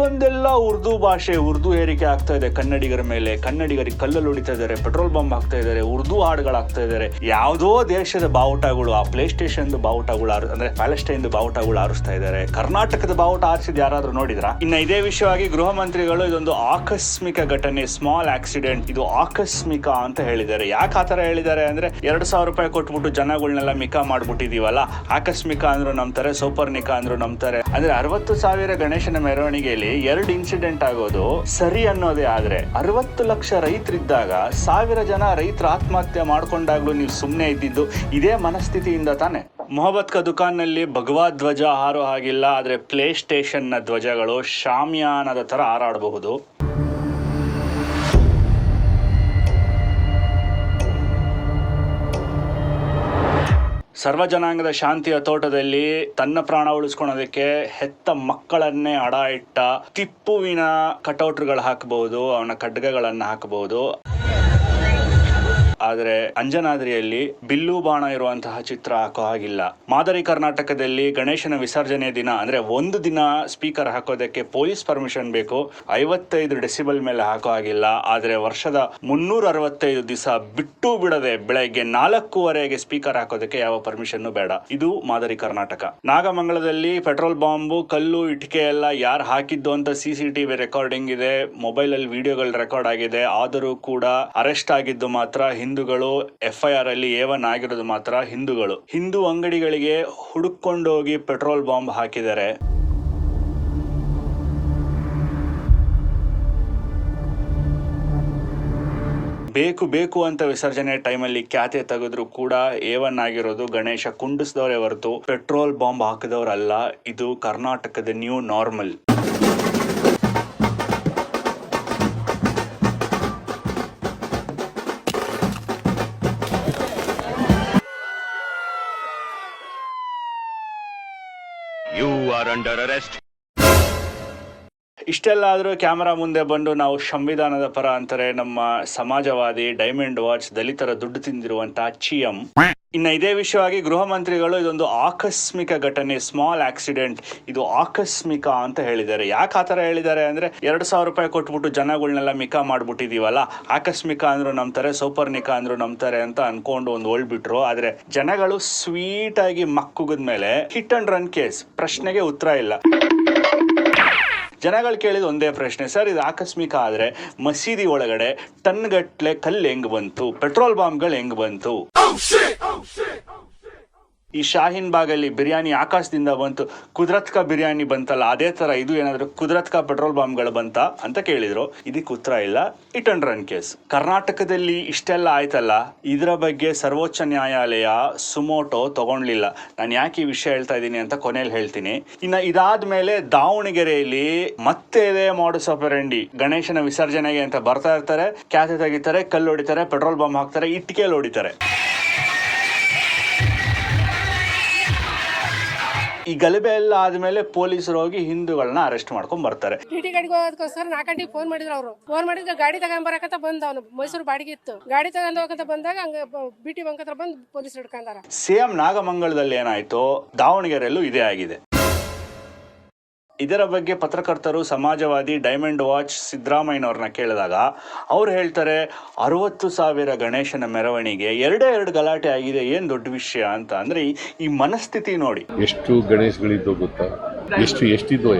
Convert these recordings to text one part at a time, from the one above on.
ಇಷ್ಟೊಂದೆಲ್ಲ ಉರ್ದು ಭಾಷೆ, ಉರ್ದು ಏರಿಕೆ ಆಗ್ತಾ ಇದೆ. ಕನ್ನಡಿಗರ ಮೇಲೆ ಕನ್ನಡಿಗರಿಗೆ ಕಲ್ಲಲ್ಲಿ ಹೊಡಿತಾ ಇದ್ದಾರೆ, ಪೆಟ್ರೋಲ್ ಬಾಂಬ್ ಹಾಕ್ತಾ ಇದ್ದಾರೆ, ಉರ್ದು ಹಾಡುಗಳಾಗ್ತಾ ಇದ್ದಾರೆ. ಯಾವುದೋ ದೇಶದ ಬಾವುಟಗಳು, ಆ ಪ್ಲೇ ಸ್ಟೇಷನ್ ಬಾವುಟಗಳು ಅಂದ್ರೆ ಪ್ಯಾಲೆಸ್ಟೈನ್ ಬಾವುಟಗಳು ಆರಿಸ್ತಾ ಇದ್ದಾರೆ. ಕರ್ನಾಟಕದ ಬಾವುಟ ಆರಿಸಿದ ಯಾರಾದ್ರೂ ನೋಡಿದ್ರ? ಇನ್ನ ಇದೇ ವಿಷಯವಾಗಿ ಗೃಹ ಮಂತ್ರಿಗಳು ಇದೊಂದು ಆಕಸ್ಮಿಕ ಘಟನೆ ಸ್ಮಾಲ್ ಆಕ್ಸಿಡೆಂಟ್ ಇದು ಆಕಸ್ಮಿಕ ಅಂತ ಹೇಳಿದ್ದಾರೆ. ಯಾಕೆ ಆತರ ಹೇಳಿದ್ದಾರೆ ಅಂದ್ರೆ ಎರಡ್ ಸಾವಿರ ರೂಪಾಯಿ ಕೊಟ್ಬಿಟ್ಟು ಜನಗಳನ್ನೆಲ್ಲ ಮಿಕಾ ಮಾಡ್ಬಿಟ್ಟಿದೀವಲ್ಲ. ಆಕಸ್ಮಿಕ ಅಂದ್ರು ನಂಬ್ತಾರೆ, ಸೌಪರ್ಣಿಕ ಅಂದ್ರು ನಂಬ್ತಾರೆ. ಅಂದ್ರೆ ಅರವತ್ತು ಸಾವಿರ ಗಣೇಶನ ಮೆರವಣಿಗೆಯಲ್ಲಿ ಎರಡು ಇನ್ಸಿಡೆಂಟ್ ಆಗೋದು ಸರಿ ಅನ್ನೋದೇ ಆದ್ರೆ ಅರವತ್ತು ಲಕ್ಷ ರೈತರಿದ್ದಾಗ ಸಾವಿರ ಜನ ರೈತರ ಆತ್ಮಹತ್ಯೆ ಮಾಡ್ಕೊಂಡಾಗ್ಲೂ ನೀವು ಸುಮ್ಮನೆ ಇದ್ದಿದ್ದು ಇದೇ ಮನಸ್ಥಿತಿಯಿಂದ ತಾನೆ. ಮೊಹಬತ್ ಕ ದುಕಾನ್ನಲ್ಲಿ ಭಗವಾ ಧ್ವಜ ಹಾರೋ ಹಾಗಿಲ್ಲ, ಆದರೆ ಪ್ಲೇ ಸ್ಟೇಷನ್ನ ಧ್ವಜಗಳು ಶಾಮಿಯಾನದ ತರ ಹಾರಾಡಬಹುದು. ಸರ್ವ ಜನಾಂಗದ ಶಾಂತಿಯ ತೋಟದಲ್ಲಿ ತನ್ನ ಪ್ರಾಣ ಉಳಿಸ್ಕೊಳೋದಕ್ಕೆ ಹೆತ್ತ ಮಕ್ಕಳನ್ನೇ ಅಡ ಇಟ್ಟ ತಿಪ್ಪುವಿನ ಕಟೌಟ್ರುಗಳು ಹಾಕಬಹುದು, ಅವನ ಖಡ್ಗಗಳನ್ನು ಹಾಕಬಹುದು. ಆದರೆ ಅಂಜನಾದ್ರಿಯಲ್ಲಿ ಬಿಲ್ಲು ಬಾಣ ಇರುವಂತಹ ಚಿತ್ರ ಹಾಕೋ ಹಾಗಿಲ್ಲ. ಮಾದರಿ ಕರ್ನಾಟಕದಲ್ಲಿ ಗಣೇಶನ ವಿಸರ್ಜನೆ ದಿನ ಅಂದ್ರೆ ಒಂದು ದಿನ ಸ್ಪೀಕರ್ ಹಾಕೋದಕ್ಕೆ ಪೊಲೀಸ್ ಪರ್ಮಿಷನ್ ಬೇಕು. ಐವತ್ತೈದು ಡೆಸಿಬಲ್ ಮೇಲೆ ಹಾಕೋ ಹಾಗಿಲ್ಲ. ಆದರೆ ವರ್ಷದ ಮುನ್ನೂರ ಅರವತ್ತೈದು ದಿವಸ ಬಿಟ್ಟು ಬಿಡದೆ ಬೆಳಗ್ಗೆ ನಾಲ್ಕೂವರೆಗೆ ಸ್ಪೀಕರ್ ಹಾಕೋದಕ್ಕೆ ಯಾವ ಪರ್ಮಿಷನ್ ಬೇಡ. ಇದು ಮಾದರಿ ಕರ್ನಾಟಕ. ನಾಗಮಂಗಲದಲ್ಲಿ ಪೆಟ್ರೋಲ್ ಬಾಂಬು, ಕಲ್ಲು ಇಟ್ಟಿಗೆ ಎಲ್ಲ ಯಾರು ಹಾಕಿದ್ದು ಅಂತ ಸಿ ಸಿ ಟಿವಿ ರೆಕಾರ್ಡಿಂಗ್ ಇದೆ. ಮೊಬೈಲ್ ಅಲ್ಲಿ ವಿಡಿಯೋಗಳು ರೆಕಾರ್ಡ್ ಆಗಿದೆ. ಆದರೂ ಕೂಡ ಅರೆಸ್ಟ್ ಆಗಿದ್ದು ಮಾತ್ರ ಹಿಂದೂಗಳು ಎಫ್ ಐ ಆರ್ ಅಲ್ಲಿ ಏವನ್ ಆಗಿರೋದು ಮಾತ್ರ ಹಿಂದೂಗಳು. ಹಿಂದೂ ಅಂಗಡಿಗಳಿಗೆ ಹುಡುಕೊಂಡೋಗಿ ಪೆಟ್ರೋಲ್ ಬಾಂಬ್ ಹಾಕಿದ್ದಾರೆ. ಬೇಕು ಬೇಕು ಅಂತ ವಿಸರ್ಜನೆ ಟೈಮಲ್ಲಿ ಖ್ಯಾತೆ ತೆಗೆದ್ರು ಕೂಡ ಏವನ್ ಆಗಿರೋದು ಗಣೇಶ ಕುಂಡಿಸಿದವರೇ ಹೊರತು ಪೆಟ್ರೋಲ್ ಬಾಂಬ್ ಹಾಕಿದವರಲ್ಲ, ಇದು ಕರ್ನಾಟಕದ new normal You arrest camera ಮುಂದೆ ಬಂದು ನಾವು ಸಂವಿಧಾನದ ಪರ ಅಂತಾರೆ ನಮ್ಮ ಸಮಾಜವಾದಿ ಡೈಮಂಡ್ ವಾಚ್ ದಲಿತರ ದುಡ್ಡು ತಿಂದಿರುವಂತಹ ಚಿಎಂ ಇನ್ನ ಇದೇ ವಿಷಯವಾಗಿ ಗೃಹ ಮಂತ್ರಿಗಳು ಇದೊಂದು ಆಕಸ್ಮಿಕ ಘಟನೆ ಸ್ಮಾಲ್ ಆಕ್ಸಿಡೆಂಟ್ ಇದು ಆಕಸ್ಮಿಕ ಅಂತ ಹೇಳಿದ್ದಾರೆ. ಯಾಕೆ ಆ ಥರ ಹೇಳಿದ್ದಾರೆ ಅಂದ್ರೆ ಎರಡು ಸಾವಿರ ರೂಪಾಯಿ ಕೊಟ್ಬಿಟ್ಟು ಜನಗಳನ್ನೆಲ್ಲ ಮಿಕಾ ಮಾಡ್ಬಿಟ್ಟಿದೀವಲ್ಲ. ಆಕಸ್ಮಿಕ ಅಂದ್ರು ನಂಬ್ತಾರೆ, ಸೌಪರ್ಣಿಕ ಅಂದ್ರು ನಂಬ್ತಾರೆ ಅಂತ ಅನ್ಕೊಂಡು ಒಂದು ಬಿಟ್ರು ಆದ್ರೆ ಜನಗಳು ಸ್ವೀಟ್ ಆಗಿ ಮಕ್ಕುಗದ ಮೇಲೆ ಹಿಟ್ ಅಂಡ್ ರನ್ ಕೇಸ್ ಪ್ರಶ್ನೆಗೆ ಉತ್ತರ ಇಲ್ಲ. ಜನಗಳು ಕೇಳಿದ ಒಂದೇ ಪ್ರಶ್ನೆ, ಸರ್, ಇದು ಆಕಸ್ಮಿಕ ಆದರೆ ಮಸೀದಿ ಒಳಗಡೆ ಟನ್ಗಟ್ಲೆ ಕಲ್ಲು ಹೆಂಗೆ ಬಂತು? ಪೆಟ್ರೋಲ್ ಬಾಂಬ್ಗಳು ಹೆಂಗ್ ಬಂತು? ಈ ಶಾಹೀನ್ ಬಾಗಲ್ಲಿ ಬಿರಿಯಾನಿ ಆಕಾಶದಿಂದ ಬಂತು. ಕುದ್ರತ್ಕ ಬಿರಿಯಾನಿ ಬಂತಲ್ಲ, ಅದೇ ತರ ಇದು ಏನಾದ್ರು ಕುದ್ರತ್ಕ ಪೆಟ್ರೋಲ್ ಬಾಂಬ್ಗಳು ಬಂತ ಅಂತ ಕೇಳಿದ್ರು. ಇದಕ್ಕೆ ಉತ್ತರ ಇಲ್ಲ. Hit and run case. ಕರ್ನಾಟಕದಲ್ಲಿ ಇಷ್ಟೆಲ್ಲ ಆಯ್ತಲ್ಲ, ಇದರ ಬಗ್ಗೆ ಸರ್ವೋಚ್ಚ ನ್ಯಾಯಾಲಯ ಸುಮೋಟೋ ತಗೊಂಡ್ಲಿಲ್ಲ. ನಾನು ಯಾಕೆ ಈ ವಿಷಯ ಹೇಳ್ತಾ ಇದ್ದೀನಿ ಅಂತ ಕೊನೆಯಲ್ಲಿ ಹೇಳ್ತೀನಿ. ಇನ್ನ ಇದಾದ್ಮೇಲೆ ದಾವಣಗೆರೆಯಲ್ಲಿ ಮತ್ತೆ ಇದೇ ಮಾಡಸ್ ಆಪರೆಂಡಿ ಗಣೇಶನ ವಿಸರ್ಜನೆಗೆ ಅಂತ ಬರ್ತಾ ಇರ್ತಾರೆ ಕ್ಯಾತೆ ತೆಗಿತಾರೆ, ಕಲ್ಲು ಹೊಡಿತಾರೆ, ಪೆಟ್ರೋಲ್ ಬಾಂಬ್ ಹಾಕ್ತಾರೆ ಇಟ್ಟಿಗೆಯಲ್ಲಿ ಹೊಡಿತಾರೆ. ಈ ಗಲಭೆ ಎಲ್ಲ ಆದ್ಮೇಲೆ ಪೊಲೀಸರು ಹೋಗಿ ಹಿಂದೂಗಳನ್ನ ಅರೆಸ್ಟ್ ಮಾಡ್ಕೊಂಡ್ ಬರ್ತಾರೆ. ಬಿಟಿ ಟಿ ಗಾಡಿಗೆ ಹೋಗೋದಕ್ಕೋಸ್ಕರ ನಾಲ್ಕು ಗಂಟೆಗೆ ಫೋನ್ ಮಾಡಿದ್ರು ಅವರು. ಫೋನ್ ಮಾಡಿದ್ರೆ ಗಾಡಿ ತಗೊಂಡ್ ಬರಕಂತ ಬಂದ ಅವನು. ಮೈಸೂರು ಬಾಡಿಗೆ ಇತ್ತು. ಗಾಡಿ ತಗೊಂಡ್ ಹೋಗಂತ ಬಂದಾಗ ಹಂಗ ಬಿಟಿ ಬಂಕ್ ಹತ್ರ ಬಂದು ಪೊಲೀಸ್ ಹಿಡ್ಕೊಂಡಾರ. ಸೇಮ್ ನಾಗಮಂಗಲದಲ್ಲಿ ಏನಾಯ್ತು ದಾವಣಗೆರೆಯಲ್ಲೂ ಇದೇ ಆಗಿದೆ. ಇದರ ಬಗ್ಗೆ ಪತ್ರಕರ್ತರು ಸಮಾಜವಾದಿ ಡೈಮಂಡ್ ವಾಚ್ ಸಿದ್ದರಾಮಯ್ಯನವ್ರನ್ನ ಕೇಳಿದಾಗ ಅವ್ರು ಹೇಳ್ತಾರೆ ಅರವತ್ತು ಸಾವಿರ ಗಣೇಶನ ಮೆರವಣಿಗೆ ಎರಡೇ ಎರಡು ಗಲಾಟೆ ಆಗಿದೆ ಏನು ದೊಡ್ಡ ವಿಷಯ ಅಂತ. ಅಂದರೆ ಈ- ಮನಸ್ಥಿತಿ ನೋಡಿ. ಎಷ್ಟು ಗಣೇಶಗಳಿದ್ದು ಗೊತ್ತಾ? ಎಷ್ಟು ಎಷ್ಟಿದ್ವು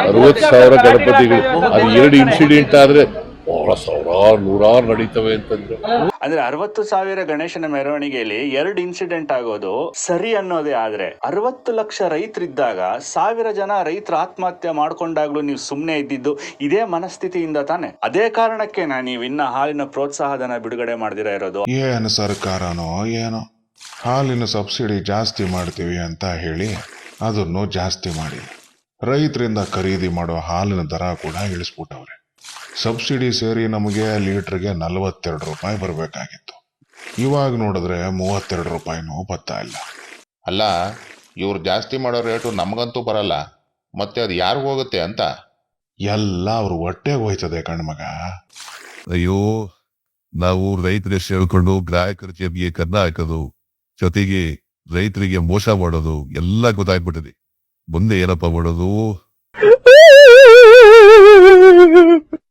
ಅರವತ್ತು ಸಾವಿರ ಗಣಪತಿಗಳು. ಅದು ಎರಡು ಇನ್ಸಿಡೆಂಟ್ ಆದ್ರೆ ಬಹಳ ಸಾವಿರಾರು ನೂರಾರು ನಡೀತವೆ ಅಂತಂದ್ರೆ. ಅಂದ್ರೆ ಅರವತ್ತು ಸಾವಿರ ಗಣೇಶನ ಮೆರವಣಿಗೆಯಲ್ಲಿ ಎರಡು ಇನ್ಸಿಡೆಂಟ್ ಆಗೋದು ಸರಿ ಅನ್ನೋದೇ ಆದ್ರೆ ಅರವತ್ತು ಲಕ್ಷ ರೈತರಿದ್ದಾಗ ಸಾವಿರ ಜನ ರೈತರ ಆತ್ಮಹತ್ಯೆ ಮಾಡ್ಕೊಂಡಾಗ್ಲೂ ನೀವು ಸುಮ್ಮನೆ ಇದ್ದಿದ್ದು ಇದೇ ಮನಸ್ಥಿತಿಯಿಂದ ತಾನೆ? ಅದೇ ಕಾರಣಕ್ಕೆ ನೀವು ಇನ್ನ ಹಾಲಿನ ಪ್ರೋತ್ಸಾಹಧನ ಬಿಡುಗಡೆ ಮಾಡ್ದಿರ ಇರೋದು? ಏನು ಸರ್ಕಾರನೋ ಏನೋ ಹಾಲಿನ ಸಬ್ಸಿಡಿ ಜಾಸ್ತಿ ಮಾಡ್ತೀವಿ ಅಂತ ಹೇಳಿ ಅದನ್ನು ಜಾಸ್ತಿ ಮಾಡಿ. ರೈತರಿಂದ ಖರೀದಿ ಮಾಡೋ ಹಾಲಿನ ದರ ಕೂಡ ಇಳಿಸ್ಬಿಟ್ಟವ್ರೆ. ಸಬ್ಸಿಡಿ ಸೇರಿ ನಮಗೆ ಲೀಟ್ರಿಗೆ ನಲವತ್ತೆರಡು ರೂಪಾಯಿ ಬರಬೇಕಾಗಿತ್ತು. ಇವಾಗ ನೋಡಿದ್ರೆ ಮೂವತ್ತೆರಡು ರೂಪಾಯಿನೂ ಬತ್ತಾ ಇಲ್ಲ. ಅಲ್ಲ, ಇವ್ರು ಜಾಸ್ತಿ ಮಾಡೋ ರೇಟು ನಮಗಂತೂ ಬರಲ್ಲ. ಮತ್ತೆ ಅದು ಯಾರಿಗೂ ಹೋಗುತ್ತೆ ಅಂತ? ಎಲ್ಲ ಅವ್ರ ಹೊಟ್ಟೆಗೆ ಹೋಯ್ತದೆ ಕಣ್ಮಗ ಅಯ್ಯೋ, ನಾವು ರೈತರ ಸೇರ್ಕೊಂಡು ಗ್ರಾಹಕರ ಜೇಬಿಗೆ ಕನ್ನ ಹಾಕೋದು, ಜೊತೆಗೆ ರೈತರಿಗೆ ಮೋಸ ಮಾಡೋದು ಎಲ್ಲ ಗೊತ್ತಾಗ್ಬಿಟ್ಟಿದೆ. ಮುಂದೆ ಏನಪ್ಪ ಮಾಡೋದು?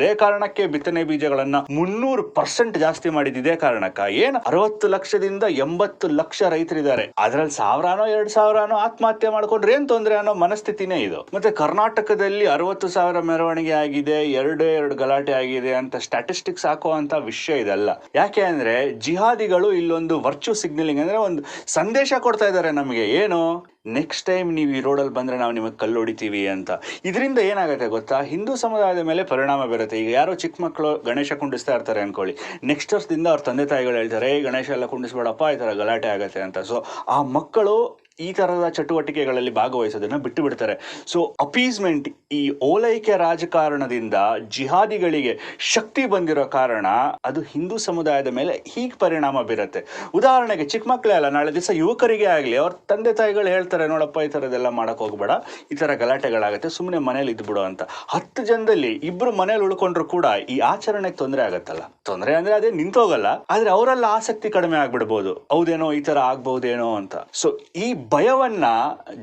ಕಾರಣಕ್ಕೆ ಬಿತ್ತನೆ ಬೀಜಗಳನ್ನ ಮುನ್ನೂರು ಪರ್ಸೆಂಟ್ ಜಾಸ್ತಿ ಮಾಡಿದ ಇದೇ ಕಾರಣಕ್ಕ. ಏನ್? ಅರವತ್ತು ಲಕ್ಷದಿಂದ ಎಂಬತ್ತು ಲಕ್ಷ ರೈತರಿದ್ದಾರೆ. ಅದ್ರಲ್ಲಿ ಸಾವಿರಾನೋ, ಎರಡ್ ಸಾವಿರಾನೋ ಆತ್ಮಹತ್ಯೆ ಮಾಡ್ಕೊಂಡ್ರೆ ಏನ್ ತೊಂದ್ರೆ ಅನ್ನೋ ಮನಸ್ಥಿತಿನೇ ಇದು. ಮತ್ತೆ ಕರ್ನಾಟಕದಲ್ಲಿ ಅರವತ್ತು ಸಾವಿರ ಮೆರವಣಿಗೆ ಆಗಿದೆ, ಎರಡೇ ಎರಡು ಗಲಾಟೆ ಆಗಿದೆ ಅಂತ ಸ್ಟಾಟಿಸ್ಟಿಕ್ಸ್ ಹಾಕುವಂತ ವಿಷಯ ಇದಲ್ಲ. ಯಾಕೆ ಅಂದ್ರೆ ಜಿಹಾದಿಗಳು ಇಲ್ಲೊಂದು ವರ್ಚು ಸಿಗ್ನಲಿಂಗ್ ಅಂದ್ರೆ ಒಂದು ಸಂದೇಶ ಕೊಡ್ತಾ ಇದ್ದಾರೆ ನಮಗೆ. ಏನು? ನೆಕ್ಸ್ಟ್ ಟೈಮ್ ನೀವು ಈ ರೋಡಲ್ಲಿ ಬಂದರೆ ನಾವು ನಿಮಗೆ ಕಲ್ಲು ಹೊಡಿತೀವಿ ಅಂತ. ಇದರಿಂದ ಏನಾಗುತ್ತೆ ಗೊತ್ತಾ? ಹಿಂದೂ ಸಮುದಾಯದ ಮೇಲೆ ಪರಿಣಾಮ ಬೀರುತ್ತೆ. ಈಗ ಯಾರೋ ಚಿಕ್ಕ ಮಕ್ಕಳು ಗಣೇಶ ಕುಂಡಿಸ್ತಾ ಇರ್ತಾರೆ ಅನ್ಕೊಳ್ಳಿ. ನೆಕ್ಸ್ಟ್ ವರ್ಷದಿಂದ ಅವ್ರ ತಂದೆ ತಾಯಿಗಳು ಹೇಳ್ತಾರೆ "ಏ, ಗಣೇಶ ಎಲ್ಲ ಕುಂಡಿಸ್ಬೇಡಪ್ಪ ಈ ಥರ ಗಲಾಟೆ ಆಗುತ್ತೆ ಅಂತ. ಸೊ ಆ ಮಕ್ಕಳು ಈ ತರದ ಚಟುವಟಿಕೆಗಳಲ್ಲಿ ಭಾಗವಹಿಸೋದನ್ನ ಬಿಟ್ಟು ಬಿಡ್ತಾರೆ. ಸೊ ಅಪೀಸ್ಮೆಂಟ್ ಈ ಓಲೈಕೆ ರಾಜಕಾರಣದಿಂದ ಜಿಹಾದಿಗಳಿಗೆ ಶಕ್ತಿ ಬಂದಿರೋ ಕಾರಣ ಅದು ಹಿಂದೂ ಸಮುದಾಯದ ಮೇಲೆ ಹೀಗೆ ಪರಿಣಾಮ ಬೀರುತ್ತೆ. ಉದಾಹರಣೆಗೆ ಚಿಕ್ಕ ಮಕ್ಕಳೇ ಅಲ್ಲ, ನಾಳೆ ದಿವಸ ಯುವಕರಿಗೆ ಆಗಲಿ, ಅವ್ರ ತಂದೆ ತಾಯಿಗಳು ಹೇಳ್ತಾರೆ, ನೋಡಪ್ಪ ಈ ಥರದ್ದೆಲ್ಲ ಮಾಡೋಕೆ ಹೋಗ್ಬೇಡ, ಈ ಥರ ಗಲಾಟೆಗಳಾಗುತ್ತೆ ಸುಮ್ಮನೆ ಮನೇಲಿ ಇದ್ಬಿಡು ಅಂತ. ಹತ್ತು ಜನದಲ್ಲಿ ಇಬ್ಬರು ಮನೇಲಿ ಉಳ್ಕೊಂಡ್ರು ಕೂಡ ಈ ಆಚರಣೆಗೆ ತೊಂದರೆ ಆಗುತ್ತಲ್ಲ. ತೊಂದರೆ ಅಂದರೆ ಅದೇ ನಿಂತೋಗಲ್ಲ, ಆದರೆ ಅವರೆಲ್ಲ ಆಸಕ್ತಿ ಕಡಿಮೆ ಆಗ್ಬಿಡ್ಬೋದು. ಹೌದೇನೋ ಈ ಥರ ಆಗ್ಬಹುದೇನೋ ಅಂತ. ಸೊ ಈ ಭಯವನ್ನ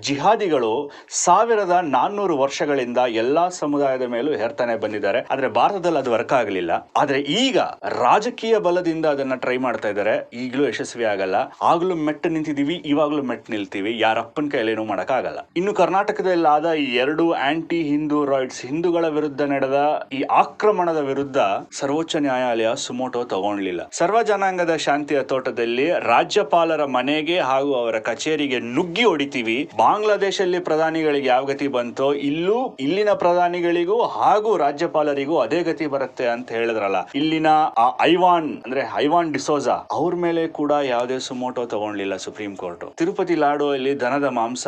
ಜಿಹಾದಿಗಳು ಸಾವಿರದ ನಾನ್ನೂರು ವರ್ಷಗಳಿಂದ ಎಲ್ಲಾ ಸಮುದಾಯದ ಮೇಲೂ ಹೇರ್ತಾನೆ ಬಂದಿದ್ದಾರೆ. ಆದರೆ ಭಾರತದಲ್ಲಿ ಅದು ವರ್ಕ್ ಆಗಲಿಲ್ಲ. ಆದರೆ ಈಗ ರಾಜಕೀಯ ಬಲದಿಂದ ಅದನ್ನ ಟ್ರೈ ಮಾಡ್ತಾ ಇದ್ದಾರೆ. ಈಗಲೂ ಯಶಸ್ವಿ ಆಗಲ್ಲ. ಆಗಲೂ ಮೆಟ್ಟು ನಿಂತಿದೀವಿ, ಇವಾಗಲೂ ಮೆಟ್ಟು ನಿಲ್ತೀವಿ. ಯಾರಪ್ಪನ ಕೈಲೇನು ಮಾಡೋಕ್ಕಾಗಲ್ಲ ಇನ್ನು ಕರ್ನಾಟಕದಲ್ಲಿ ಆದ ಈ ಎರಡು ಆಂಟಿ ಹಿಂದೂ ರಾಯ್ಡ್ಸ್ ಹಿಂದೂಗಳ ವಿರುದ್ಧ ನಡೆದ ಈ ಆಕ್ರಮಣದ ವಿರುದ್ಧ ಸರ್ವೋಚ್ಚ ನ್ಯಾಯಾಲಯ ಸುಮೋಟೋ ತಗೊಂಡ್ಲಿಲ್ಲ. ಸರ್ವ ಜನಾಂಗದ ಶಾಂತಿಯ ತೋಟದಲ್ಲಿ ರಾಜ್ಯಪಾಲರ ಮನೆಗೆ ಹಾಗೂ ಅವರ ಕಚೇರಿಗೆ ನುಗ್ಗಿ ಹೊಡಿತೀವಿ. ಬಾಂಗ್ಲಾದೇಶಲ್ಲಿ ಪ್ರಧಾನಿಗಳಿಗೆ ಯಾವ ಗತಿ ಬಂತೋ, ಇಲ್ಲೂ ಇಲ್ಲಿನ ಪ್ರಧಾನಿಗಳಿಗೂ ಹಾಗೂ ರಾಜ್ಯಪಾಲರಿಗೂ ಅದೇ ಗತಿ ಬರುತ್ತೆ ಅಂತ ಹೇಳಿದ್ರಲ್ಲ. ಇಲ್ಲಿನ ಐವಾನ್, ಅಂದ್ರೆ ಐವಾನ್ ಡಿಸೋಜಾ ಅವ್ರ ಮೇಲೆ ಕೂಡ ಯಾವುದೇ ಸುಮೋಟೋ ತಗೊಂಡ್ಲಿಲ್ಲ ಸುಪ್ರೀಂ ಕೋರ್ಟ್. ತಿರುಪತಿ ಲಾಡು ಅಲ್ಲಿ ದನದ ಮಾಂಸ,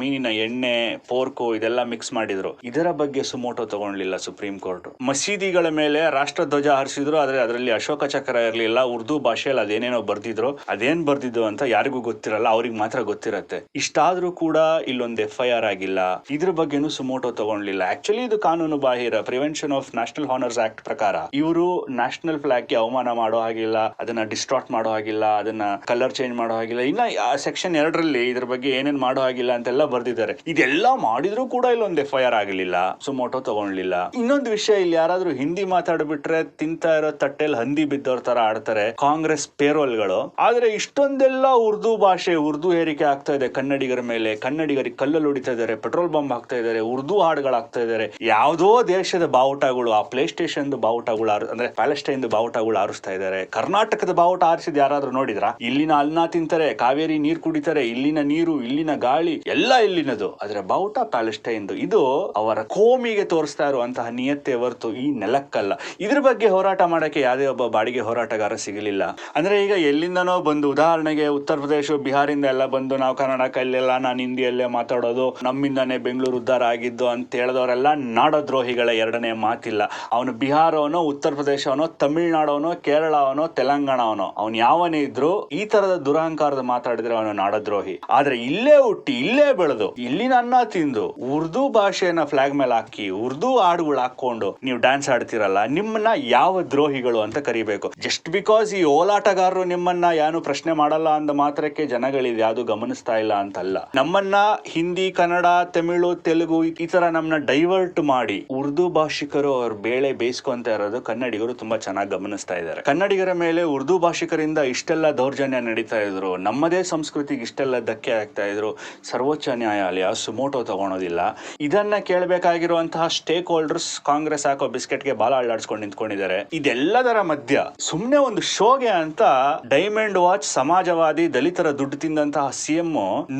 ಮೀನಿನ ಎಣ್ಣೆ, ಪೋರ್ಕು ಇದೆಲ್ಲ ಮಿಕ್ಸ್ ಮಾಡಿದ್ರು. ಇದರ ಬಗ್ಗೆ ಸುಮೋಟೋ ತಗೊಂಡ್ಲಿಲ್ಲ ಸುಪ್ರೀಂ ಕೋರ್ಟ್. ಮಸೀದಿಗಳ ಮೇಲೆ ರಾಷ್ಟ್ರ ಧ್ವಜ ಹರಿಸಿದ್ರು, ಆದ್ರೆ ಅದರಲ್ಲಿ ಅಶೋಕ ಚಕ್ರ ಇರಲಿಲ್ಲ, ಉರ್ದು ಭಾಷೆಯಲ್ಲಿ ಅದೇನೇನೋ ಬರ್ದಿದ್ರು. ಅದೇನ್ ಬರ್ದಿದ್ರು ಅಂತ ಯಾರಿಗೂ ಗೊತ್ತಿರಲ್ಲ, ಅವ್ರಿಗೆ ಮಾತ್ರ ಗೊತ್ತಿರತ್ತೆ. ಇಷ್ಟಾದ್ರೂ ಕೂಡ ಇಲ್ಲೊಂದು ಎಫ್ ಐ ಆರ್ ಆಗಿಲ್ಲ. ಇದ್ರ ಬಗ್ಗೆನೂ ಸುಮೋಟೋ ತಗೊಂಡ್ಲಿಲ್ಲ. ಆಕ್ಚುಲಿ ಇದು ಕಾನೂನು ಬಾಹಿರ prevention of national honours act ಪ್ರಕಾರ. ಇವರು ನ್ಯಾಷನಲ್ ಫ್ಲಾಗ್ಗೆ ಅವಮಾನ ಮಾಡೋ ಹಾಗಿಲ್ಲ, ಅದನ್ನ ಡಿಸ್ಟ್ರಾಕ್ಟ್ ಮಾಡೋ ಹಾಗಿಲ್ಲ, ಅದನ್ನ ಕಲರ್ ಚೇಂಜ್ ಮಾಡೋ ಹಾಗಿಲ್ಲ. ಇನ್ನ ಸೆಕ್ಷನ್ ಎರಡರಲ್ಲಿ ಇದ್ರ ಬಗ್ಗೆ ಏನೇನ್ ಮಾಡೋ ಹಾಗಿಲ್ಲ ಅಂತೆಲ್ಲ ಬರ್ದಿದ್ದಾರೆ. ಇದೆಲ್ಲ ಮಾಡಿದ್ರು ಕೂಡ ಇಲ್ಲೊಂದು ಎಫ್ ಐ ಆರ್ ಆಗಲಿಲ್ಲ ಸುಮೋಟೋ ತಗೊಂಡ್ಲಿಲ್ಲ. ಇನ್ನೊಂದು ವಿಷಯ ಇಲ್ಲಿ ಯಾರಾದ್ರೂ ಹಿಂದಿ ಮಾತಾಡ್ಬಿಟ್ರೆ ತಿಂತಾ ಇರೋ ತಟ್ಟೆಲ್ ಹಂದಿ ಬಿದ್ದವ್ರ ತರ ಆಡ್ತಾರೆ ಕಾಂಗ್ರೆಸ್ ಪೇರೋಲ್ಗಳು ಆದ್ರೆ ಇಷ್ಟೊಂದೆಲ್ಲ ಉರ್ದು ಭಾಷೆ, ಉರ್ದು ಏರಿಕೆ ಆಗ್ತಾ ಇದೆ ಕನ್ನಡಿಗರ ಮೇಲೆ. ಕನ್ನಡಿಗರಿಗೆ ಕಲ್ಲಲ್ಲಿ ಹೊಡಿತಾ ಇದ್ದಾರೆ, ಪೆಟ್ರೋಲ್ ಬಾಂಬ್ ಹಾಕ್ತಾ ಇದ್ದಾರೆ, ಉರ್ದು ಹಾಡುಗಳಾಗ್ತಾ ಇದ್ದಾರೆ. ಯಾವುದೋ ದೇಶದ ಬಾವುಟಗಳು, ಆ ಪ್ಲೇ ಸ್ಟೇಷನ್ ಬಾವುಟಗಳು ಅಂದ್ರೆ ಪ್ಯಾಲೆಸ್ಟೈನ್ ಬಾವುಟಗಳು ಆರಿಸ್ತಾ ಇದ್ದಾರೆ. ಕರ್ನಾಟಕದ ಬಾವುಟ ಆರಿಸಿದ ಯಾರಾದ್ರೂ ನೋಡಿದ್ರ? ಇಲ್ಲಿನ ಅನ್ನ ತಿಂತಾರೆ, ಕಾವೇರಿ ನೀರ್ ಕುಡಿತಾರೆ, ಇಲ್ಲಿನ ನೀರು, ಇಲ್ಲಿನ ಗಾಳಿ, ಎಲ್ಲ ಇಲ್ಲಿನದು. ಆದ್ರೆ ಬಾವುಟ ಪ್ಯಾಲೆಸ್ಟೈನ್ದು. ಇದು ಅವರ ಕೋಮಿಗೆ ತೋರಿಸ್ತಾ ಇರುವಂತಹ ನಿಯತ್ತೆ ಹೊರತು ಈ ನೆಲಕ್ಕಲ್ಲ. ಇದ್ರ ಬಗ್ಗೆ ಹೋರಾಟ ಮಾಡಕ್ಕೆ ಯಾವುದೇ ಒಬ್ಬ ಬಾಡಿಗೆ ಹೋರಾಟಗಾರ ಸಿಗಲಿಲ್ಲ. ಅಂದ್ರೆ ಈಗ ಎಲ್ಲಿಂದನೋ ಬಂದು, ಉದಾಹರಣೆಗೆ ಉತ್ತರ ಪ್ರದೇಶ, ಬಿಹಾರಿಂದ ಎಲ್ಲ ಬಂದು ನಾವು ಕನ್ನಡ ಕಲ್ಲೆಲ್ಲ ನಾನು ಹಿಂದಿಯಲ್ಲೇ ಮಾತಾಡೋದು, ನಮ್ಮಿಂದನೇ ಬೆಂಗಳೂರು ಉದ್ಧಾರ ಆಗಿದ್ದು ಅಂತ ಹೇಳಿದವರೆಲ್ಲ ನಾಡದ್ರೋಹಿಗಳ ಎರಡನೇ ಮಾತಿಲ್ಲ. ಅವನು ಬಿಹಾರವನೋ, ಉತ್ತರ ಪ್ರದೇಶವನೋ, ತಮಿಳ್ನಾಡವನೋ, ಕೇರಳವನೋ, ತೆಲಂಗಾಣವನೋ, ಅವನು ಯಾವನೇ ಇದ್ರು ಈ ತರದ ದುರಹಂಕಾರದ ಮಾತಾಡಿದ್ರೆ ಅವನು ನಾಡದ್ರೋಹಿ. ಆದ್ರೆ ಇಲ್ಲೇ ಹುಟ್ಟಿ, ಇಲ್ಲೇ ಬೆಳೆದು ಇಲ್ಲಿನ ಅನ್ನ ತಿಂದು, ಉರ್ದು ಭಾಷೆಯನ್ನ ಫ್ಲಾಗ್ ಮೇಲೆ ಹಾಕಿ, ಉರ್ದು ಹಾಡುಗಳು ಹಾಕೊಂಡು ನೀವು ಡ್ಯಾನ್ಸ್ ಆಡ್ತಿರಲ್ಲ, ನಿಮ್ಮನ್ನ ಯಾವ ದ್ರೋಹಿಗಳು ಅಂತ ಕರಿಬೇಕು. ಜಸ್ಟ್ ಬಿಕಾಸ್ ಈ ಓಲಾಟಗಾರರು ನಿಮ್ಮನ್ನ ಯಾರು ಪ್ರಶ್ನೆ ಮಾಡಲ್ಲ ಅಂದ ಮಾತ್ರಕ್ಕೆ ಜನಗಳಿದ್ ಅದು ಗಮನಿಸ್ತಾ ಇಲ್ಲ ಅಂತಲ್ಲ. ನಮ್ಮನ್ನ ಹಿಂದಿ, ಕನ್ನಡ, ತಮಿಳು, ತೆಲುಗು ಈ ತರ ನಮ್ಮನ್ನ ಡೈವರ್ಟ್ ಮಾಡಿ ಉರ್ದು ಭಾಷಿಕರು ಅವ್ರ ಬೇಳೆ ಬೇಯಿಸ್ಕೊಂತ ಇರೋದು ಕನ್ನಡಿಗರು ತುಂಬಾ ಚೆನ್ನಾಗಿ ಗಮನಿಸ್ತಾ ಇದ್ದಾರೆ ಕನ್ನಡಿಗರ ಮೇಲೆ ಉರ್ದು ಭಾಷಿಕರಿಂದ ಇಷ್ಟೆಲ್ಲ ದೌರ್ಜನ್ಯ ನಡೀತಾ ಇದ್ರು, ನಮ್ಮದೇ ಸಂಸ್ಕೃತಿಗೆ ಇಷ್ಟೆಲ್ಲ ಧಕ್ಕೆ ಆಗ್ತಾ ಇದ್ರು, ಸರ್ವೋಚ್ಚ ನ್ಯಾಯಾಲಯ ಸುಮೋಟೋ ತಗೊಳೋದಿಲ್ಲ. ಇದನ್ನ ಕೇಳಬೇಕಾಗಿರುವಂತಹ ಸ್ಟೇಕ್ ಹೋಲ್ಡರ್ಸ್ ಕಾಂಗ್ರೆಸ್ ಹಾಕೋ ಬಿಸ್ಕೆಟ್ಗೆ ಬಾಲ ಅಳ್ಳಾಡಿಸ್ಕೊಂಡು ನಿಂತ್ಕೊಂಡಿದ್ದಾರೆ ಇದೆಲ್ಲದರ ಮಧ್ಯ ಸುಮ್ನೆ ಒಂದು ಶೋಗೆ ಅಂತ ಡೈಮಂಡ್ ವಾಚ್ ಸಮಾಜವಾದಿ ದಲಿತರ ದುಡ್ಡು ತಿಂದಂತಹ CM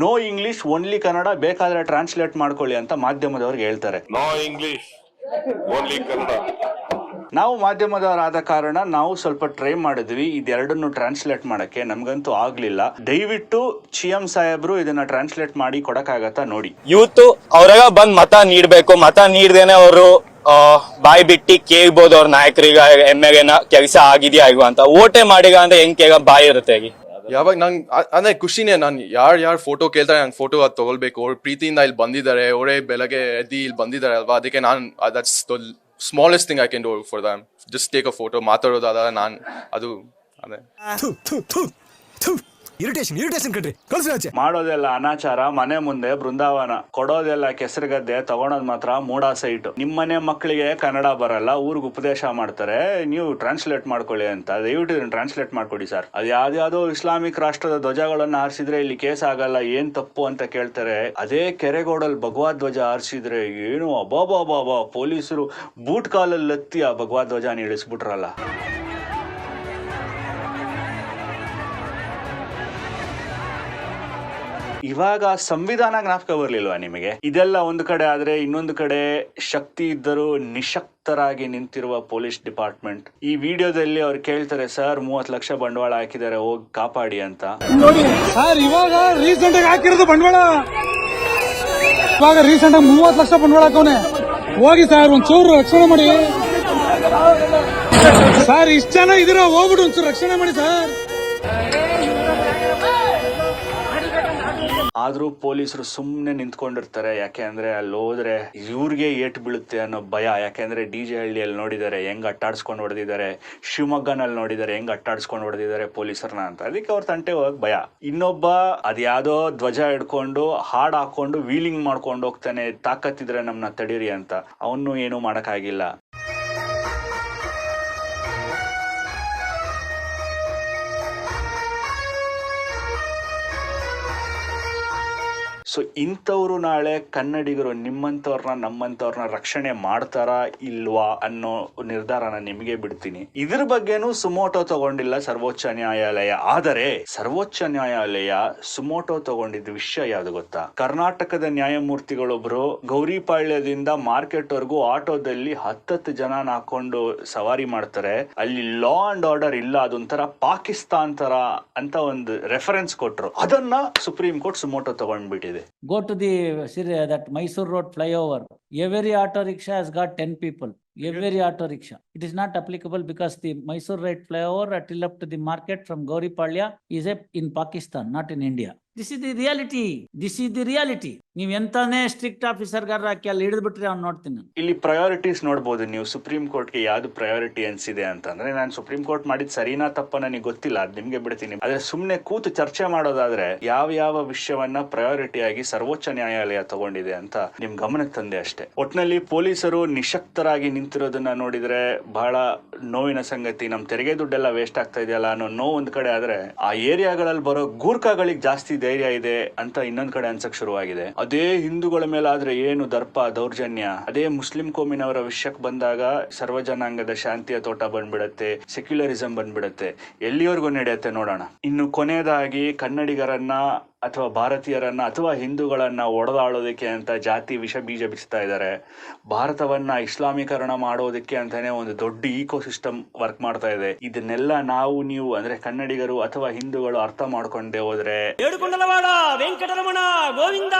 no English only Kannada ಬೇಕಾದ್ರೆ ಟ್ರಾನ್ಸ್ಲೇಟ್ ಮಾಡ್ಕೊಳ್ಳಿ ಅಂತ ಮಾಧ್ಯಮದವ್ರಿಗೆ ಹೇಳ್ತಾರೆ. No English only Kannada. ನಾವು ಮಾಧ್ಯಮದವರಾದ ಕಾರಣ ನಾವು ಸ್ವಲ್ಪ ಟ್ರೈ ಮಾಡಿದ್ವಿ. ಇದೆರಡನ್ನು ಟ್ರಾನ್ಸ್ಲೇಟ್ ಮಾಡಕ್ಕೆ. ನಮ್ಗಂತೂ ಆಗ್ಲಿಲ್ಲ. ದಯವಿಟ್ಟು ಚಿಎಂ ಸಾಹೇಬ್ರು ಇದನ್ನ ಟ್ರಾನ್ಸ್ಲೇಟ್ ಮಾಡಿ ಕೊಡಕ್ಕಾಗತ್ತಾ ನೋಡಿ. ಯೂತ್ ಅವ್ರಾಗ ಬಂದ್ ಮತ ನೀಡ್ಬೇಕು. ಮತ ನೀಡ್ದೇನೆ ಅವರು ಬಾಯಿ ಬಿಟ್ಟಿ ಕೇಳ್ಬೋದು ಅವ್ರ ನಾಯಕರಿಗ ಎಮ್ಮೆಗೆ ಕೆಲಸ ಆಗಿದೆಯಾ ಇಲ್ವಾ ಅಂತ. ಓಟೆ ಮಾಡಿಗ ಅಂದ್ರೆ ಹೆಂಗ್ ಕೇಗ ಬಾಯಿ ಇರುತ್ತೆ ಆಗಿ. ಯಾವಾಗ ನಂಗೆ ಅಂದ್ರೆ ಖುಷಿನೇ ನಾನು ಯಾರು ಯಾರು ಫೋಟೋ ಕೇಳ್ತಾರೆ ನಂಗೆ ಫೋಟೋ ಅದು ತಗೊಳ್ಬೇಕು, ಅವ್ರ ಪ್ರೀತಿಯಿಂದ ಇಲ್ಲಿ ಬಂದಿದ್ದಾರೆ ಅವರೇ ಬೆಳಗ್ಗೆ ಇಲ್ಲಿ ಬಂದಿದ್ದಾರೆ ಅಲ್ವಾ, ಅದಕ್ಕೆ ನಾನು that's the smallest thing I can do for them just take a photo ಮಾತಾಡೋದಾದ ನಾನು, ಅದು, ಅದೇ. ಇರಿಟೇಷನ್ ಇರಿಟೇಷನ್ ಕಣ್ರಿ. ಕಳ್ಸಿ ಮಾಡೋದೆಲ್ಲ ಅನಾಚಾರ, ಮನೆ ಮುಂದೆ ಬೃಂದಾವನ. ಕೊಡೋದೆಲ್ಲ ಕೆಸರುಗದ್ದೆ, ತಗೊಳೋದ್ ಮಾತ್ರ ಮೂಡಾ ಸೈಟ್ ನಿಮ್ಮನೆ ಮಕ್ಕಳಿಗೆ ಕನ್ನಡ ಬರಲ್ಲ, ಊರಿಗೆ ಉಪದೇಶ ಮಾಡ್ತಾರೆ, ನೀವು ಟ್ರಾನ್ಸ್ಲೇಟ್ ಮಾಡ್ಕೊಳ್ಳಿ ಅಂತ. ದಯವಿಟ್ಟು ಟ್ರಾನ್ಸ್ಲೇಟ್ ಮಾಡ್ಕೊಡಿ ಸರ್. ಅದು ಯಾವ್ದಾವ್ದೋ ಇಸ್ಲಾಮಿಕ್ ರಾಷ್ಟ್ರದ ಧ್ವಜಗಳನ್ನ ಹಾರಿಸಿದ್ರೆ ಇಲ್ಲಿ ಕೇಸ್ ಆಗಲ್ಲ, ಏನ್ ತಪ್ಪು ಅಂತ ಕೇಳ್ತಾರೆ. ಅದೇ ಕೆರೆಗೋಡಲ್ ಭಗವದ್ ಧ್ವಜ ಹಾರಿಸಿದ್ರೆ ಏನು ಅಬಾಬಾಬಾಬಾ ಪೊಲೀಸರು ಬೂಟ್ ಕಾಲಲ್ಲಿ ಎತ್ತಿ ಆ ಭಗವದ್ ಧ್ವಜ ಇಳಿಸ್ಬಿಟ್ರಲ್ಲ. ಇವಾಗ ಸಂವಿಧಾನ ಜ್ಞಾಪಕ ಬರ್ಲಿಲ್ವಾ ನಿಮಗೆ? ಇದೆಲ್ಲ ಒಂದು ಕಡೆ ಆದ್ರೆ ಇನ್ನೊಂದು ಕಡೆ ಶಕ್ತಿ ಇದ್ದರೂ ನಿಶಕ್ತರಾಗಿ ನಿಂತಿರುವ ಪೊಲೀಸ್ ಡಿಪಾರ್ಟ್ಮೆಂಟ್. ಈ ವಿಡಿಯೋದಲ್ಲಿ ಅವ್ರು ಕೇಳ್ತಾರೆ, ಸರ್ ಮೂವತ್ ಲಕ್ಷ ಬಂಡವಾಳ ಹಾಕಿದ್ದಾರೆ, ಹೋಗಿ ಕಾಪಾಡಿ ಅಂತ. ನೋಡಿ, ಸರ್, ಇವಾಗ ರೀಸೆಂಟ್ ಹಾಕಿರೋದು ಬಂಡವಾಳ. ಇವಾಗ ರೀಸೆಂಟ್ ಆಗಿ ಮೂವತ್ತು ಲಕ್ಷ ಬಂಡವಾಳ ಹಾಕೋನೆ ಹೋಗಿ ಸರ್ ಒಂಚೂರು ರಕ್ಷಣೆ ಮಾಡಿ. ಸರ್, ಇಷ್ಟ ಜನ ಇದೀರ ಹೋಗ್ಬಿಟ್ಟು ಒಂಚೂರು ರಕ್ಷಣೆ ಮಾಡಿ, ಸರ್. ಆದ್ರೂ ಪೊಲೀಸರು ಸುಮ್ನೆ ನಿಂತ್ಕೊಂಡಿರ್ತಾರೆ. ಯಾಕೆ ಅಂದ್ರೆ ಅಲ್ಲಿ ಹೋದ್ರೆ ಇವ್ರಿಗೆ ಏಟ್ ಬೀಳುತ್ತೆ ಅನ್ನೋ ಭಯ. ಯಾಕೆಂದ್ರೆ ಡಿ ಜೆ ಹಳ್ಳಿಯಲ್ಲಿ ನೋಡಿದ್ದಾರೆ, ಹೆಂಗ್ ಅಟ್ಟಾಡ್ಸ್ಕೊಂಡು ಹೊಡೆದಿದ್ದಾರೆ ಶಿವಮೊಗ್ಗನಲ್ಲಿ ನೋಡಿದ್ದಾರೆ, ಹೆಂಗ್ ಅಟ್ಟಾಡ್ಸ್ಕೊಂಡು ಹೊಡೆದಿದ್ದಾರೆ ಪೊಲೀಸರನ್ನ ಅಂತ. ಅದಕ್ಕೆ ಅವ್ರ ತಂಟೆ ಹೋಗಕ್ ಭಯ. ಇನ್ನೊಬ್ಬ ಅದ್ಯಾವುದೋ ಧ್ವಜ ಹಿಡ್ಕೊಂಡು, ಹಾಡ್ ಹಾಕೊಂಡು, ವೀಲಿಂಗ್ ಮಾಡ್ಕೊಂಡು ಹೋಗ್ತಾನೆ, ತಾಕತ್ತಿದ್ರೆ ನಮ್ನ ತಡೀರಿ ಅಂತ. ಅವನು ಏನು ಮಾಡಕ್ಕಾಗಿಲ್ಲ. ಸೊ ಇಂಥವ್ರು ನಾಳೆ ಕನ್ನಡಿಗರು, ನಿಮ್ಮಂಥವ್ರನ್ನ, ನಮ್ಮಂಥವ್ರನ್ನ ರಕ್ಷಣೆ ಮಾಡ್ತಾರಾ ಇಲ್ವಾ ಅನ್ನೋ ನಿರ್ಧಾರನ ನಿಮಗೆ ಬಿಡ್ತೀನಿ. ಇದ್ರ ಬಗ್ಗೆನೂ ಸುಮೋಟೋ ತಗೊಂಡಿಲ್ಲ ಸರ್ವೋಚ್ಚ ನ್ಯಾಯಾಲಯ. ಆದರೆ, ಸರ್ವೋಚ್ಚ ನ್ಯಾಯಾಲಯ ಸುಮೋಟೋ ತಗೊಂಡಿದ್ದ ವಿಷಯ ಯಾವ್ದು ಗೊತ್ತಾ? ಕರ್ನಾಟಕದ ನ್ಯಾಯಮೂರ್ತಿಗಳೊಬ್ರು ಗೌರಿಪಾಳ್ಯದಿಂದ ಮಾರ್ಕೆಟ್ ವರ್ಗೂ ಆಟೋದಲ್ಲಿ ಹತ್ತತ್ತು ಜನ ಹಾಕೊಂಡು ಸವಾರಿ ಮಾಡ್ತಾರೆ. ಅಲ್ಲಿ ಲಾ ಅಂಡ್ ಆರ್ಡರ್ ಇಲ್ಲ, ಅದೊಂಥರ ಪಾಕಿಸ್ತಾನ್ ತರ ಅಂತ ಒಂದು ರೆಫರೆನ್ಸ್ ಕೊಟ್ರು. ಅದನ್ನ ಸುಪ್ರೀಂ ಕೋರ್ಟ್ ಸುಮೋಟೋ ತಗೊಂಡ್ಬಿಟ್ಟಿದೆ. Go to the Sir- that Mysore Road flyover. Every auto rickshaw has got ten people. Every auto rickshaw. It is not applicable because the Mysore Road flyover uh, till up to the market from Gauripalya is a, in Pakistan, not in India. This is the reality. This is the reality. ನೀವ್ ಎಂತಾನೇ strict officer ಗಾರ ಹಾಕಿ ಅಲ್ಲಿ ಹಿಡಿದು ಬಿಟ್ರೆ ಅವ್ನು ನೋಡ್ತೀನಿ. ಇಲ್ಲಿ priorities ನೋಡ್ಬೋದು. ನೀವು supreme ಕೋರ್ಟ್ಗೆ ಯಾವ್ದು ಪ್ರಯಾರಿಟಿ ಅನ್ಸಿದೆ ಅಂತಂದ್ರೆ ನಾನು ಸುಪ್ರೀಂ ಕೋರ್ಟ್ ಮಾಡಿದ ಸರಿನಾ ತಪ್ಪ ನನಗೆ ಗೊತ್ತಿಲ್ಲ, ಅದ್ ನಿಮ್ಗೆ ಬಿಡ್ತೀನಿ. ಆದ್ರೆ ಸುಮ್ನೆ ಕೂತು ಚರ್ಚೆ ಮಾಡೋದಾದ್ರೆ ಯಾವ ಯಾವ ವಿಷಯವನ್ನ ಪ್ರಯಾರಿಟಿ ಆಗಿ ಸರ್ವೋಚ್ಚ ನ್ಯಾಯಾಲಯ ತಗೊಂಡಿದೆ ಅಂತ ನಿಮ್ ಗಮನಕ್ಕೆ ತಂದೆ ಅಷ್ಟೇ. ಒಟ್ನಲ್ಲಿ ಪೊಲೀಸರು ನಿಶಕ್ತರಾಗಿ ನಿಂತಿರೋದನ್ನ ನೋಡಿದ್ರೆ ಬಹಳ ನೋವಿನ ಸಂಗತಿ. ನಮ್ ತೆರಿಗೆ ದುಡ್ಡೆಲ್ಲ ವೇಸ್ಟ್ ಆಗ್ತಾ ಇದೆಯಲ್ಲ ಅನ್ನೋ ನೋವು ಒಂದ್ ಕಡೆ ಆದ್ರೆ ಆ ಏರಿಯಾಗಳಲ್ಲಿ ಬರೋ ಗೂರ್ಖಾಗಳಿಗೆ ಜಾಸ್ತಿ ಧೈರ್ಯ ಇದೆ ಅಂತ ಇನ್ನೊಂದ್ ಕಡೆ ಅನ್ಸಕ್ ಶುರುವಾಗಿದೆ. ಹಿಂದೂಗಳ ಮೇಲಾದ್ರೆ ಏನು ದರ್ಪ, ದೌರ್ಜನ್ಯ? ಅದೇ ಮುಸ್ಲಿಂ ಕೋಮಿನವರ ವಿಷಯಕ್ಕೆ ಬಂದಾಗ ಸರ್ವಜನಾಂಗದ ಶಾಂತಿಯ ತೋಟ ಬಂದ್ಬಿಡತ್ತೆ, ಸೆಕ್ಯುಲರಿಸಂ ಬಂದ್ಬಿಡತ್ತೆ. ಎಲ್ಲಿವರೆಗೂ ನಡೆಯುತ್ತೆ ನೋಡೋಣ. ಇನ್ನು ಕೊನೆಯದಾಗಿ ಕನ್ನಡಿಗರನ್ನ ಅಥವಾ ಭಾರತೀಯರನ್ನ ಅಥವಾ ಹಿಂದೂಗಳನ್ನ ಒಡೆದಾಳೋದಕ್ಕೆ ಅಂತ ಜಾತಿ ವಿಷ ಬೀಜ ಬಿಚ್ತಾ ಇದ್ದಾರೆ. ಭಾರತವನ್ನ ಇಸ್ಲಾಮೀಕರಣ ಮಾಡೋದಕ್ಕೆ ಅಂತಾನೆ ಒಂದು ದೊಡ್ಡ ಈಕೋ ಸಿಸ್ಟಮ್ ವರ್ಕ್ ಮಾಡ್ತಾ ಇದೆ. ಇದನ್ನೆಲ್ಲ ನಾವು ನೀವು ಅಂದ್ರೆ ಕನ್ನಡಿಗರು ಅಥವಾ ಹಿಂದೂಗಳು ಅರ್ಥ ಮಾಡ್ಕೊಂಡೇ ಹೋದ್ರೆ. ವೆಂಕಟರಮಣ ಗೋವಿಂದ.